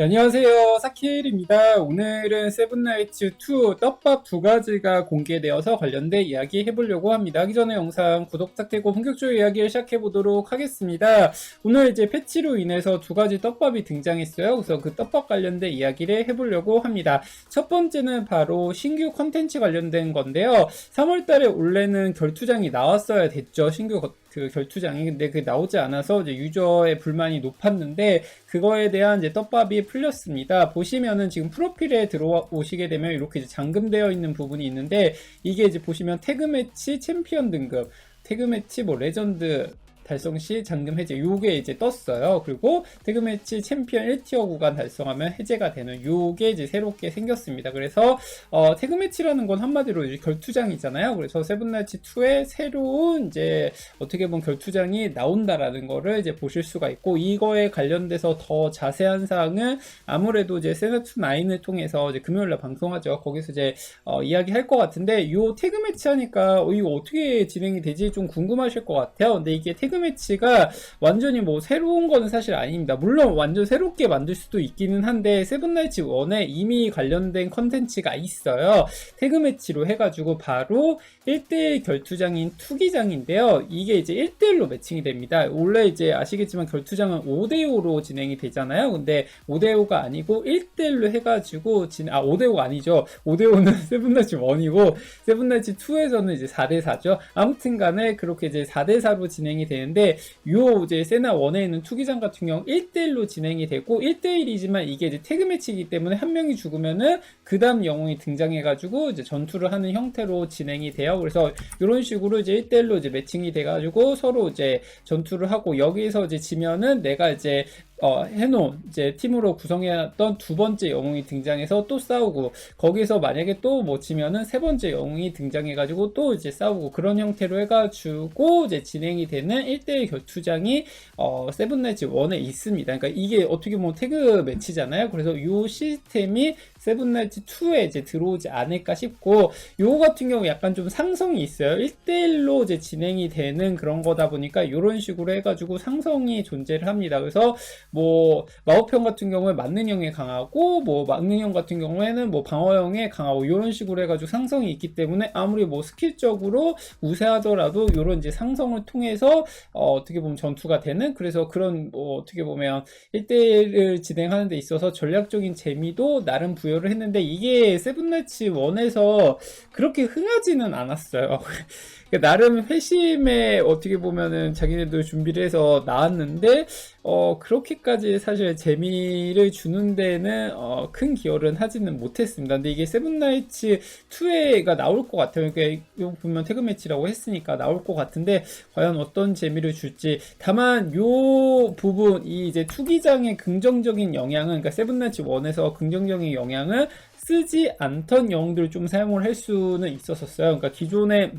네, 안녕하세요. 사키엘입니다. 오늘은 세븐나이츠 2 떡밥 두 가지가 공개되어서 관련된 이야기 해보려고 합니다. 하기 전에 영상 구독 부탁드리고 본격적으로 이야기를 시작해보도록 하겠습니다. 오늘 이제 패치로 인해서 두 가지 떡밥이 등장했어요. 그래서 그 떡밥 관련된 이야기를 해보려고 합니다. 첫 번째는 바로 신규 컨텐츠 관련된 건데요. 3월달에 원래는 결투장이 나왔어야 됐죠. 신규 거- 그 결투장이 근데 그 나오지 않아서 이제 유저의 불만이 높았는데 그거에 대한 이제 떡밥이 풀렸습니다. 보시면은 지금 프로필에 들어오시게 되면 이렇게 잠금되어 있는 부분이 있는데 이게 이제 보시면 태그 매치 챔피언 등급 태그 매치 뭐 레전드 달성 시 잠금 해제 요게 이제 떴어요. 그리고 태그 매치 챔피언 1티어 구간 달성하면 해제가 되는 요게 이제 새롭게 생겼습니다. 그래서 어, 태그 매치라는 건 한마디로 이제 결투장이잖아요. 그래서 세븐나이츠 2의 새로운 이제 어떻게 보면 결투장이 나온다라는 거를 이제 보실 수가 있고 이거에 관련돼서 더 자세한 사항은 아무래도 이제 세너트 9을 통해서 이제 금요일날 방송하죠. 거기서 이제 어, 이야기할 것 같은데 요 태그 매치 하니까 어, 이거 어떻게 진행이 되지 좀 궁금하실 것 같아요. 근데 이게 태그 매치가 완전히 뭐 새로운 거는 사실 아닙니다. 물론 완전 새롭게 만들 수도 있기는 한데 세븐나이츠 1에 이미 관련된 컨텐츠가 있어요. 태그 매치로 해가지고 바로 1대1 결투장인 투기장인데요. 이게 이제 1대1로 매칭이 됩니다. 원래 이제 아시겠지만 결투장은 5대5로 진행이 되잖아요. 근데 5대5가 아니고 1대1로 해가지고 진행, 아, 5대5 아니죠. 5대5는 세븐나이츠 1이고, 세븐나이츠 2에서는 이제 4대4죠. 아무튼 간에 그렇게 이제 4대4로 진행이 되는 데, 요 이제 세나 1에 있는 투기장 같은 경우 1대1로 진행이 되고, 1대1이지만 이게 이제 태그 매치이기 때문에 한 명이 죽으면은 그 다음 영웅이 등장해가지고 이제 전투를 하는 형태로 진행이 돼요. 그래서 이런 식으로 이제 1대1로 이제 매칭이 돼가지고 서로 이제 전투를 하고 여기서 이제 지면은 내가 이제 어, 해놓은 이제 팀으로 구성해놨던 두 번째 영웅이 등장해서 또 싸우고 거기서 만약에 또뭐 지면은 세 번째 영웅이 등장해가지고 또 이제 싸우고 그런 형태로 해가지고 이제 진행이 되는 1대1 결투장이 어, 세븐나이츠 1에 있습니다. 그러니까 이게 어떻게 보면 태그 매치잖아요. 그래서 이 시스템이 세븐나이츠 2에 이제 들어오지 않을까 싶고 요거 같은 경우 약간 좀 상성이 있어요. 1대1로 이제 진행이 되는 그런 거다 보니까 이런 식으로 해가지고 상성이 존재를 합니다. 그래서 뭐 마법형 같은 경우에 맞는형에 강하고 뭐 막는형 같은 경우에는 뭐 방어형에 강하고 이런 식으로 해가지고 상성이 있기 때문에 아무리 뭐 스킬적으로 우세하더라도 이런 이제 상성을 통해서 어, 떻게 보면 전투가 되는 그래서 그런 뭐 어떻게 보면 1대1을 진행하는 데 있어서 전략적인 재미도 나름 부여 를 했는데 이게 세븐나이츠 1에서 그렇게 흥하지는 않았어요. 그러니까 나름 회심에 어떻게 보면은 자기네도 준비를 해서 나왔는데 어 그렇게까지 사실 재미를 주는 데는 어, 큰 기여는 하지는 못했습니다. 근데 이게 세븐나이츠 2회가 나올 것 같아요. 그러니까 보면 태그 매치라고 했으니까 나올 것 같은데 과연 어떤 재미를 줄지 다만 요 부분 이 이제 투기장의 긍정적인 영향은 그러니까 세븐나이츠 1에서 긍정적인 영향 을 쓰지 않던 영웅들을 좀 사용을 할 수는 있었었어요. 그러니까 기존에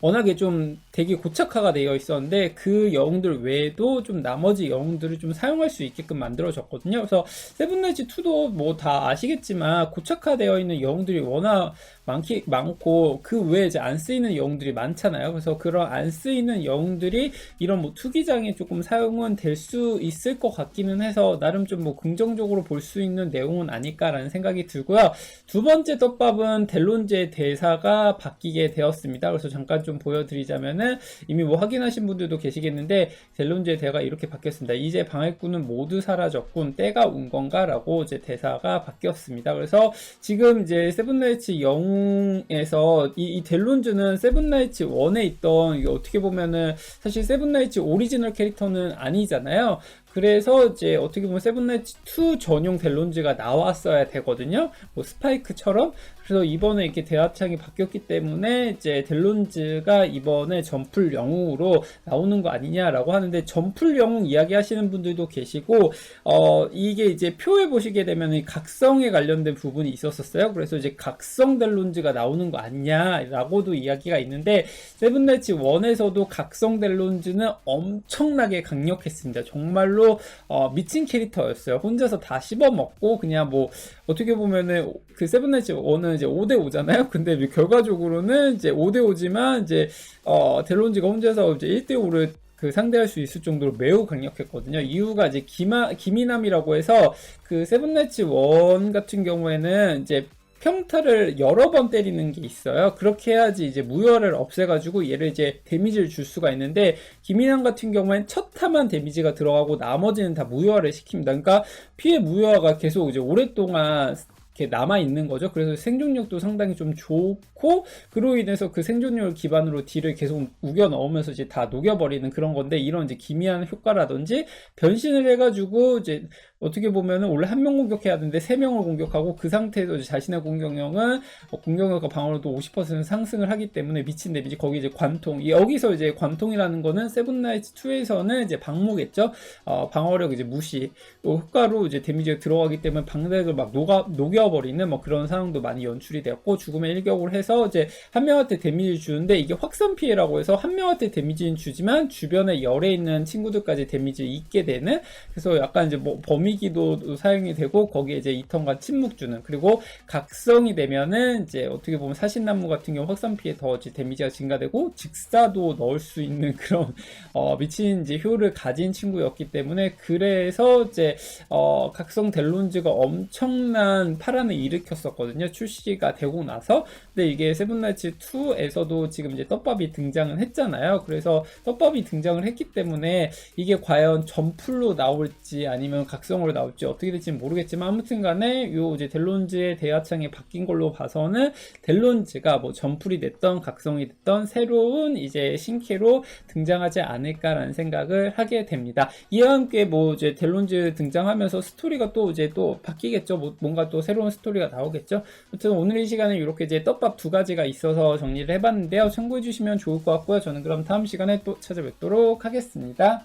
워낙에 좀 되게 고착화가 되어 있었는데 그 영웅들 외에도 좀 나머지 영웅들을 좀 사용할 수 있게끔 만들어졌거든요. 그래서 세븐나이츠 2도 뭐 다 아시겠지만 고착화되어 있는 영웅들이 워낙 많기 많고 그 외에 이제 안 쓰이는 영웅들이 많잖아요. 그래서 그런 안 쓰이는 영웅들이 이런 뭐 투기장에 조금 사용은 될 수 있을 것 같기는 해서 나름 좀 뭐 긍정적으로 볼 수 있는 내용은 아닐까라는 생각이 들고요. 두 번째 떡밥은 델론즈의 대사가 바뀌게 되었습니다. 그래서 잠깐 좀 보여드리자면은 이미 뭐 확인하신 분들도 계시겠는데 델론즈의 대사가 이렇게 바뀌었습니다. 이제 방해꾼은 모두 사라졌군. 때가 온 건가라고 이제 대사가 바뀌었습니다. 그래서 지금 이제 세븐나이츠 영웅에서 이, 이 델론즈는 세븐나이츠 1에 있던 이게 어떻게 보면은 사실 세븐나이츠 오리지널 캐릭터는 아니잖아요. 그래서 이제 어떻게 보면 세븐나이츠 2 전용 델론즈가 나왔어야 되거든요. 뭐 스파이크처럼. 그래서 이번에 이렇게 대합창이 바뀌었기 때문에 이제 델론즈가 이번에 점풀 영웅으로 나오는 거 아니냐라고 하는데 점풀 영웅 이야기 하시는 분들도 계시고 어 이게 이제 표에 보시게 되면 이 각성에 관련된 부분이 있었었어요. 그래서 이제 각성 델론즈가 나오는 거 아니냐라고도 이야기가 있는데 세븐나이츠 1에서도 각성 델론즈는 엄청나게 강력했습니다. 정말로 어, 미친 캐릭터였어요. 혼자서 다 씹어먹고 그냥 뭐 어떻게 보면은 그 세븐나이츠 1은 이제 5대 5잖아요. 근데 결과적으로는 이제 5대 5지만 이제 어 델론즈가 혼자서 이제 1대 5를 그 상대할 수 있을 정도로 매우 강력했거든요. 이유가 이제 기마, 기미남이라고 해서 그 세븐나이츠 원 같은 경우에는 이제 평타를 여러 번 때리는 게 있어요. 그렇게 해야지 이제 무효를 없애가지고 얘를 이제 데미지를 줄 수가 있는데 김인환 같은 경우엔 첫 타만 데미지가 들어가고 나머지는 다 무효화를 시킵니다. 그러니까 피해 무효화가 계속 이제 오랫동안 이렇게 남아 있는 거죠. 그래서 생존력도 상당히 좀 좋고 그로 인해서 그 생존력을 기반으로 딜을 계속 우겨 넣으면서 이제 다 녹여버리는 그런 건데 이런 이제 기미한 효과라든지 변신을 해가지고 이제 어떻게 보면은 원래 한 명 공격해야 되는데 세 명을 공격하고 그 상태에서 자신의 공격력은 어, 공격력과 방어력도 50% 상승을 하기 때문에 미친 데미지. 거기 이제 관통. 이- 여기서 이제 관통이라는 거는 세븐나이츠 2에서는 이제 방모겠죠. 어, 방어력 이제 무시. 또 효과로 이제 데미지가 들어가기 때문에 방백을 막 녹아 녹여버리는 뭐 그런 상황도 많이 연출이 되었고 죽음의 일격을 해서 이제 한 명한테 데미지를 주는데 이게 확산 피해라고 해서 한 명한테 데미지는 주지만 주변에 열에 있는 친구들까지 데미지를 입게 되는. 그래서 약간 이제 뭐 범위 기도 사용이 되고 거기에 이제 이턴과 침묵 주는 그리고 각성이 되면은 이제 어떻게 보면 사신나무 같은 경우 확산 피해 더 이제 데미지가 증가되고 직사도 넣을 수 있는 그런 어, 미친 이제 효를 가진 친구였기 때문에 그래서 이제 어, 각성 델론즈가 엄청난 파란을 일으켰었거든요. 출시가 되고 나서. 근데 이게 세븐나이츠 2에서도 지금 이제 떡밥이 등장을 했잖아요. 그래서 떡밥이 등장을 했기 때문에 이게 과연 점풀로 나올지 아니면 각성 으로 나올지 어떻게 될지 모르겠지만 아무튼 간에 요 이제 델론즈의 대하창이 바뀐 걸로 봐서는 델론즈가 뭐 점풀이 됐던 각성이 됐던 새로운 이제 신캐로 등장하지 않을까라는 생각을 하게 됩니다. 이와 함께 뭐 이제 델론즈 등장하면서 스토리가 또 이제 또 바뀌겠죠. 뭐 뭔가 또 새로운 스토리가 나오겠죠. 아무튼 오늘 이 시간에 이렇게 이제 떡밥 두 가지가 있어서 정리를 해봤는데요. 참고해 주시면 좋을 것 같고요. 저는 그럼 다음 시간에 또 찾아뵙도록 하겠습니다.